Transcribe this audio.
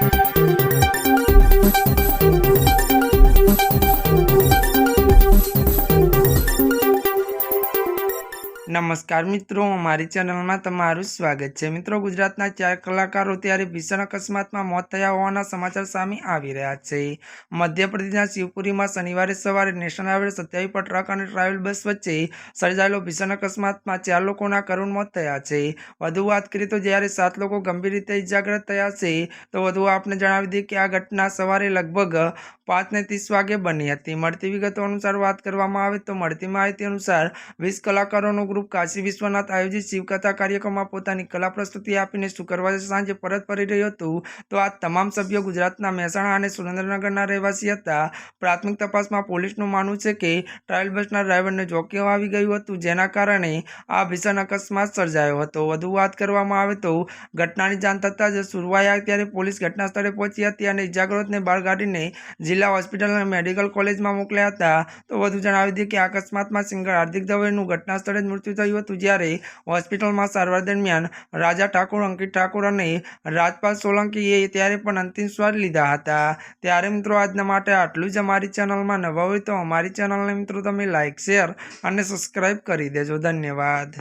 Thank you. નમસ્કાર મિત્રો, મારી ચેનલમાં તમારું સ્વાગત છે. મિત્રો, ગુજરાતના ચાર કલાકારો ત્યારે ભીષણ અકસ્માતમાં મોત થયા હોવાના સમાચાર સામે આવી રહ્યા છે. મધ્યપ્રદેશના શિવપુરીમાં શનિવારે સવારે નેશનલ હાઈવે સત્યાવી પર ટ્રક અને ટ્રાવેલ બસ વચ્ચે સર્જાયેલો ભીષણ અકસ્માતમાં ચાર લોકોના કરુણ મોત થયા છે. વધુ વાત કરીએ તો જ્યારે સાત લોકો ગંભીર રીતે ઇજાગ્રસ્ત થયા છે, તો વધુ આપને જણાવી દઈએ કે આ ઘટના સવારે લગભગ પાંચને ત્રીસ વાગે બની હતી. મળતી વિગતો અનુસાર વાત કરવામાં આવે તો મળતી માહિતી અનુસાર વીસ કલાકારોનું ગ્રુપ કાશી વિશ્વનાથ આયોજિત શિવકથા કાર્યક્રમમાં પોતાની કલા પ્રસ્તુતિ આપીને શુક્રવારે સાંજે પરત ફરી રહ્યું હતું. તો આ તમામ સભ્યો ગુજરાતના મહેસાણા અને સુરેન્દ્રનગરના રહેવાસી હતા. પ્રાથમિક તપાસમાં પોલીસનું માનવું છે કે ટ્રાયલ બસના ડ્રાઈવરને જોખમ આવી ગયું હતું, જેના કારણે આ ભીષણ અકસ્માત સર્જાયો હતો. વધુ વાત કરવામાં આવે તો ઘટનાની જાણ થતાં જ સુરવાયા ત્યારે પોલીસ ઘટના સ્થળે પહોંચી હતી અને ઇજાગ્રસ્તને બહાર કાઢીને જિલ્લા હોસ્પિટલ અને મેડિકલ કોલેજમાં મોકલ્યા હતા. તો વધુ જણાવી દઈએ કે અકસ્માતમાં સિંગર હાર્દિક દવેનું ઘટના સ્થળે જ મૃત્યુ થયું હતું, જ્યારે હોસ્પિટલમાં સારવાર દરમિયાન રાજા ઠાકોર, અંકિત ઠાકોર અને રાજપાલ સોલંકીએ ત્યારે પણ અંતિમ સ્વાદ લીધા હતા. ત્યારે મિત્રો, આજના માટે આટલું જ અમારી ચેનલમાં નવા હોય તો અમારી ચેનલને મિત્રો તમે લાઇક શેર અને સબસ્ક્રાઈબ કરી દેજો. ધન્યવાદ.